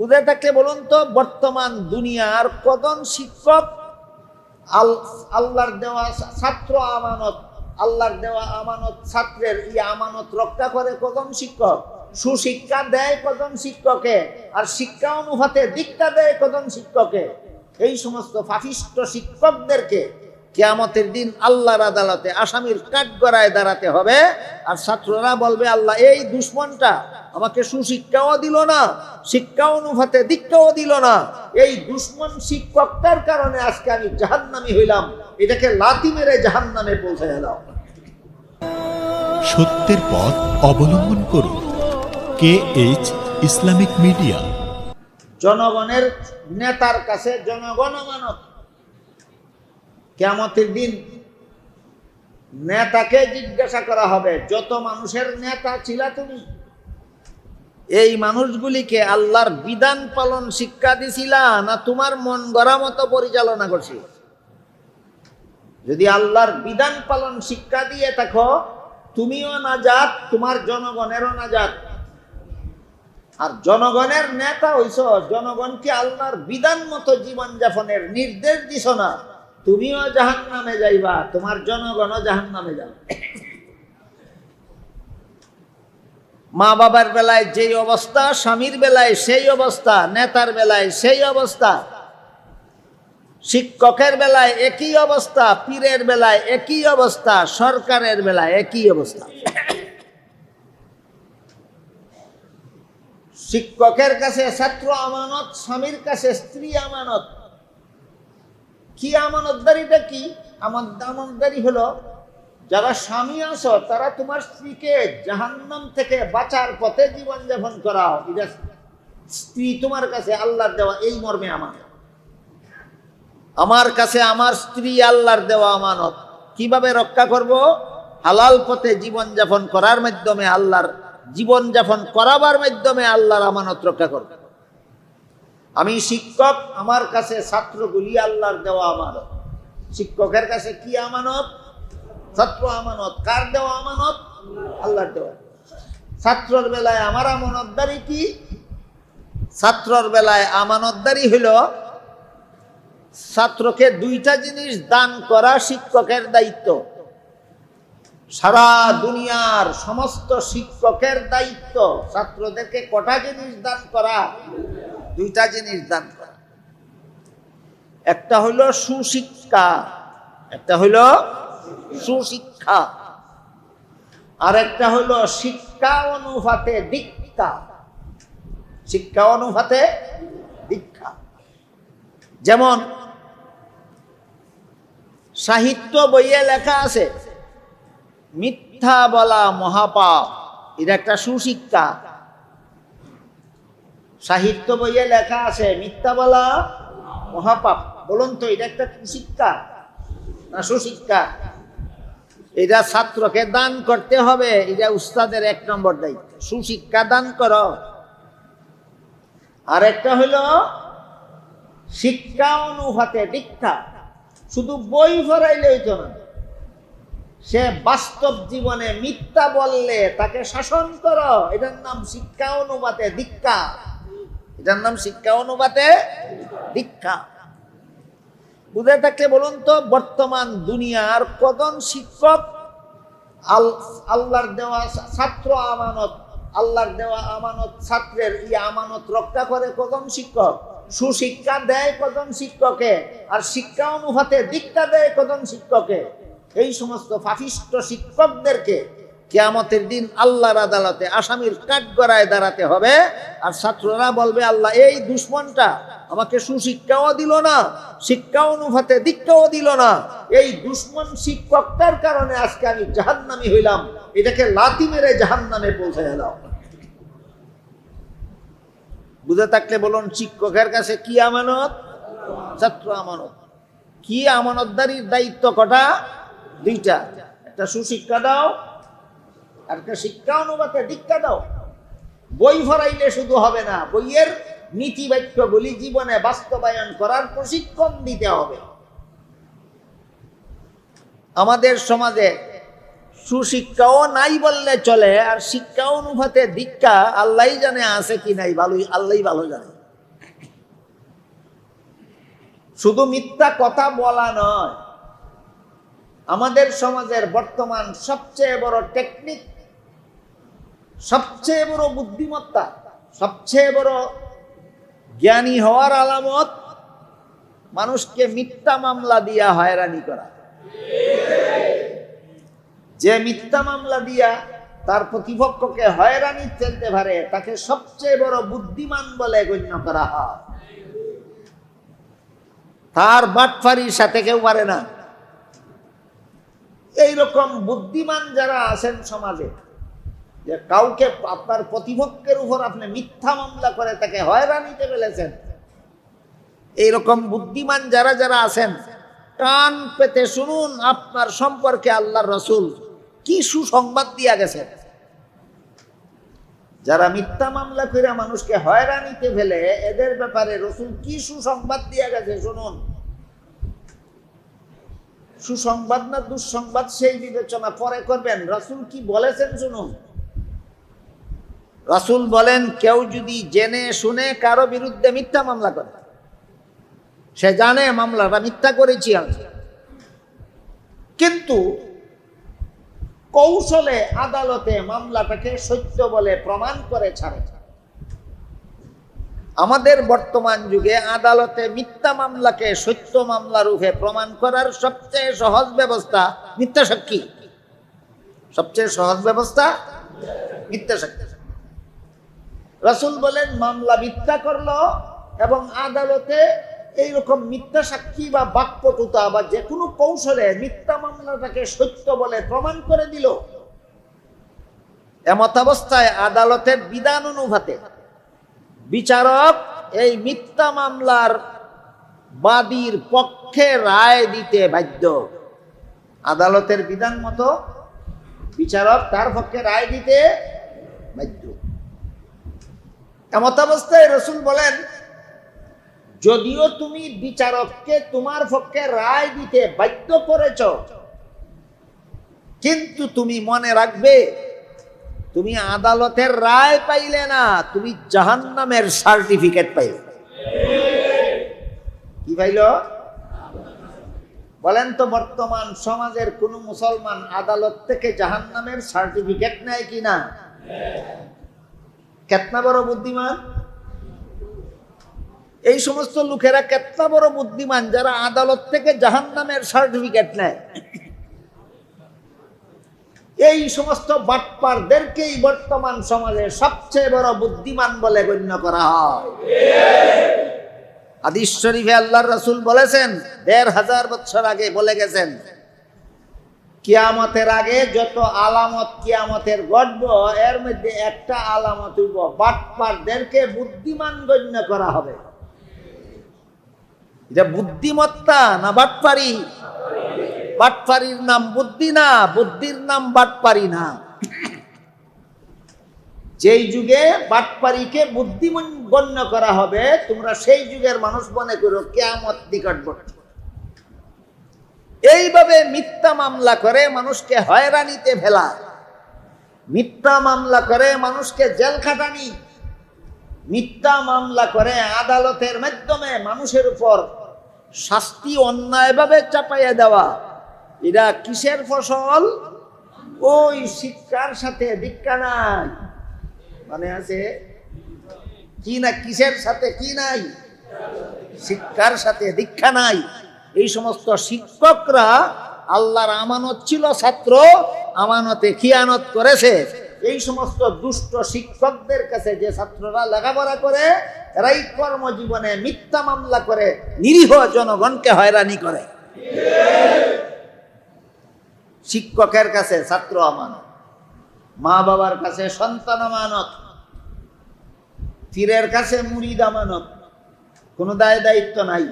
বুঝে থাকলে বলুন তো, বর্তমান দুনিয়ার কজন শিক্ষক আল আল্লাহর দেওয়া ছাত্র আমানত, আল্লাহর দেওয়া আমানত ছাত্রের এই আমানত রক্ষা করে কজন শিক্ষক। সুশিক্ষা দেয় কজন শিক্ষকে, আর শিক্ষা অনুপাতে দীক্ষা দেয় কদম শিক্ষকে। এই সমস্ত ফাফিষ্ট শিক্ষকদেরকে কেয়ামতের দিন আল্লাহর আদালতে আসামির কাঠগড়ায় দাঁড়াতে হবে। আর ছাত্ররা বলবে আল্লাহ এই দুশ্মনটা আমাকে সুশিক্ষাও দিল না শিক্ষা অনুপাতে দীক্ষাও দিল না। এই দুশ্মন শিক্ষকটার কারণে আজকে আমি জাহান্নামি হইলাম। এটাকে লাতি মেরে জাহান্নামে পৌঁছে দাও। সত্যের পথ অবলম্বন করুন। K H Islamic media. জনগণের নেতার কাছে জনগণ মানব কেমতের দিন নেতাকে জিজ্ঞাসা করা হবে, যত মানুষের নেতা ছিল তুমি? এই মানুষগুলিকে আল্লাহর বিধান পালন শিক্ষা দিছিলা না তোমার মন গড়া মতো পরিচালনা করছি যদি আল্লাহর বিধান পালন শিক্ষা দিয়ে থাকো, তুমিও না যাত তোমার জনগণেরও না যাত আর জনগণের নেতা হইছ জনগণকে আল্লাহর বিধান মতো জীবন যাপনের নির্দেশ দিছ না। তুমিও জাহান নামে যাইবা, তোমার জনগণও জাহান নামে যাবে। মা বাবার বেলায় যেই অবস্থা, স্বামীর বেলায় সেই অবস্থা, নেতার বেলায় সেই অবস্থা, শিক্ষকের বেলায় একই অবস্থা, পীরের বেলায় একই অবস্থা, সরকারের বেলায় একই অবস্থা। শিক্ষকের কাছে ছাত্র আমানত, স্বামীর কাছে স্ত্রী আমানত কি আমানতদারিটা কি? আমার আমানতদারি হলো, যারা স্বামী আছো, তারা তোমার স্ত্রীকে জাহান্নাম থেকে বাঁচার পথে জীবনযাপন করাও। এটা স্ত্রী তোমার কাছে আল্লাহর দেওয়া, এই মর্মে আমার আমার কাছে আমার স্ত্রী আল্লাহর দেওয়া আমানত। কীভাবে রক্ষা করব? হালাল পথে জীবনযাপন করার মাধ্যমে আল্লাহর, জীবনযাপন করাবার মাধ্যমে আল্লাহর আমানত রক্ষা করব। আমি শিক্ষক, আমার কাছে ছাত্রগুলি আল্লাহর দেওয়া আমানত। শিক্ষকের কাছে কি আমানত? ছাত্র আমানত। কার দেওয়া আমানত? আল্লাহর দেওয়া। ছাত্রর বেলায় আমার আমানতদারি কি? ছাত্রর বেলায় আমানতদারি হইল ছাত্রকে দুইটা জিনিস দান করা শিক্ষকের দায়িত্ব। সারা দুনিয়ার সমস্ত শিক্ষকের দায়িত্ব। ছাত্রদেরকে কটা জিনিস দান করা? দুইটা জিনিস দান করা। একটা হইল সুশিক্ষা, একটা হইল সুশিক্ষা। আর একটা হইল শিক্ষা অনুপাতে দীক্ষা। শিক্ষা অনুপাতে দীক্ষা। যেমন সাহিত্য বইয়ে লেখা আছে, মিথ্যা বলা মহাপাপ, এটা একটা সুশিক্ষা। সাহিত্য বইয়ে লেখা আছে মিথ্যা বলা মহাপাপ। বলুন তো, এটা একটা কুশিক্ষা না সুশিক্ষা? এটা ছাত্রকে দান করতে হবে, এটা উস্তাদের এক নম্বর দায়িত্ব। সুশিক্ষা দান করো। আর একটা হলো শিক্ষা অনুপাতে দীক্ষা শুধু বই ফরাইলে হইতো না। সে বাস্তব জীবনে মিথ্যা বললে তাকে শাসন করো। এটার নাম শিক্ষা অনুপাতে দীক্ষা এটার নাম শিক্ষা অনুপাতে দীক্ষা। বুঝে থাকলে বলুন তো, বর্তমান দুনিয়ার কজন শিক্ষক আল, আল্লাহর দেওয়া ছাত্র আমানত, আল্লাহর দেওয়া আমানত, ছাত্রের এই আমানত রক্ষা করে কজন শিক্ষক। সুশিক্ষা দেয় কজন শিক্ষকে, আর শিক্ষা অনুপাতে দীক্ষা দেয় কজন শিক্ষকে। এই সমস্ত ফাফিষ্ট শিক্ষকদেরকে কেয়ামতের দিন আল্লাহর আদালতে আসামির কাঠগড়ায় দাঁড়াতে হবে। আর ছাত্ররা বলবে, আল্লাহ, এই দুশ্মনটা আমাকে সুশিক্ষাও দিল না, শিক্ষা অনুপাতে দীক্ষাও দিল না। এই দুশ্মন শিক্ষকটার কারণে আজকে আমি জাহান্নামি হইলাম। এটাকে লাতি মেরে জাহান্নামে পৌঁছে দাও। বুঝে থাকলে বলুন, শিক্ষকের কাছে কি আমানত? ছাত্র আমানত। কি আমানতদারির দায়িত্ব কটা? দুইটা। একটা সুশিক্ষা দাও একটা শিক্ষা অনুপাতে দীক্ষা দাও। বই ভরাইলে শুধু হবে না, বইয়ের নীতি বাক্যগুলি জীবনে বাস্তবায়ন করার প্রশিক্ষণ দিতে হবে। আমাদের সমাজে সুশিক্ষাও নাই বললে চলে, আর শিক্ষা অনুপাতে দীক্ষা আল্লাহ জানে আছে কি নাই, ভালোই আল্লাহ ভালো জানে। শুধু মিথ্যা কথা বলা নয়, আমাদের সমাজের বর্তমান সবচেয়ে বড় টেকনিক সবচেয়ে বড় বুদ্ধিমত্তা, সবচেয়ে বড় জ্ঞানী হওয়ার আলামত মানুষকে মিথ্যা মামলা দিয়া হয়রানি করা। যে মিথ্যা মামলা দিয়া তার প্রতিপক্ষকে হয়রানি ফেলতে পারে, তাকে সবচেয়ে বড় বুদ্ধিমান বলে গণ্য করা হয়। তার বাটফারির সাথে কেউ পারে না। এইরকম বুদ্ধিমান যারা আছেন সমাজে যে কাউকে আপনার প্রতিপক্ষের উপর আপনি মিথ্যা মামলা করে তাকে হয়রানিতে ফেলেছেন এইরকম বুদ্ধিমান যারা যারা আছেন, কান পেতে শুনুন আপনার সম্পর্কে আল্লাহ রসুল কি সুসংবাদ দিয়া গেছেন। যারা মিথ্যা মামলা করে মানুষকে হয়রানিতে ফেলে, এদের ব্যাপারে রসুল কি সুসংবাদ দিয়া গেছে শুনুন। সুসংবাদ না দুঃসংবাদ সেই বিবেচনা পরে করবেন। রাসূল কি বলেছেন শুনুন। রাসূল বলেন, কেউ যদি জেনে শুনে কারও বিরুদ্ধে মিথ্যা মামলা করে, সে জানে মামলাটা মিথ্যা করেছি আমি। কিন্তু কৌশলে, আদালতে মামলাটাকে সত্য বলে প্রমাণ করে ছাড়ে। আমাদের বর্তমান যুগে আদালতে মিথ্যা মামলাকে সত্য মামলা রূপে প্রমাণ করার সবচেয়ে সহজ ব্যবস্থা মিথ্যা সাক্ষী। সবচেয়ে সহজ ব্যবস্থা মিথ্যা সাক্ষী। রাসূল বলেন, মামলা মিথ্যা করল এবং আদালতে এইরকম মিথ্যা সাক্ষী বা বাক্যটুতা বা যে কোনো কৌশলে মিথ্যা মামলাটাকে সত্য বলে প্রমাণ করে দিল। এমত অবস্থায় আদালতের বিধান অনুভাতে বিচারক এই মিথ্যা মামলার বাদীর পক্ষে রায় দিতে বাধ্য। আদালতের বিধান মতো বিচারক তার পক্ষে রায় দিতে বাধ্য। এমত অবস্থায় রসুল বলেন, যদিও তুমি বিচারককে তোমার পক্ষে রায় দিতে বাধ্য করেছ, কিন্তু তুমি মনে রাখবে, তুমি আদালতের রায় পাইলে না, তুমি জাহান্নামের সার্টিফিকেট পাইলে। কি পাইল? বলেন তো, বর্তমান সমাজের কোন মুসলমান আদালত থেকে জাহান্নামের সার্টিফিকেট নেয় কি না? কেতনা বড় বুদ্ধিমান? এই সমস্ত লোকেরা কেতনা বড় বুদ্ধিমান যারা আদালত থেকে জাহান্নামের সার্টিফিকেট নেয়। এই সমস্ত বাটপারদেরকেই বর্তমান সমাজে সবচেয়ে বড় বুদ্ধিমান বলে গণ্য করা হয়। আদিস শরীফে আল্লাহর রাসূল বলেছেন, দেড় হাজার বছর আগে বলে গেছেন কিয়ামতের আগে যত আলামত কিয়ামতের গর্ব এর মধ্যে একটা আলামত হইব, বাটপারদেরকে বুদ্ধিমান গণ্য করা হবে। এটা বুদ্ধিমত্তা না বাটপারি? বাটপারির নাম বুদ্ধি না, বুদ্ধির নাম বাটপারি না। যেই যুগে বাটপারিকে বুদ্ধিমান গণ্য করা হবে, তোমরা সেই যুগের মানুষ মনে করো কেয়ামত নিকটবর্তী। এইভাবে মিথ্যা মামলা করে মানুষকে হয়রানিতে ফেলা। মিথ্যা মামলা করে মানুষকে জেল খাটানি। মিথ্যা মামলা করে আদালতের মাধ্যমে মানুষের উপর শাস্তি অন্যায়ভাবে চাপাইয়া দেওয়া। এরা কিসের ফসল? ওই শিক্ষার সাথে দীক্ষা নাই। মানে আছে, কি না কিসের সাথে কি নাই? শিক্ষার সাথে দীক্ষা নাই। এই সমস্ত শিক্ষকরা আল্লাহর আমানত ছিল ছাত্র, আমানতে খিয়ানত করেছে। এই সমস্ত দুষ্ট শিক্ষকদের কাছে যে ছাত্ররা লেখাপড়া করে এরাই কর্মজীবনে মিথ্যা মামলা করে, নিরীহ জনগণকে হয়রানি করে। শিক্ষকের কাছে ছাত্র আমানত, মা বাবার কাছে সন্তান আমানত পীরের কাছে মুরিদ আমানত, কোনো দায় দায়িত্ব নাই।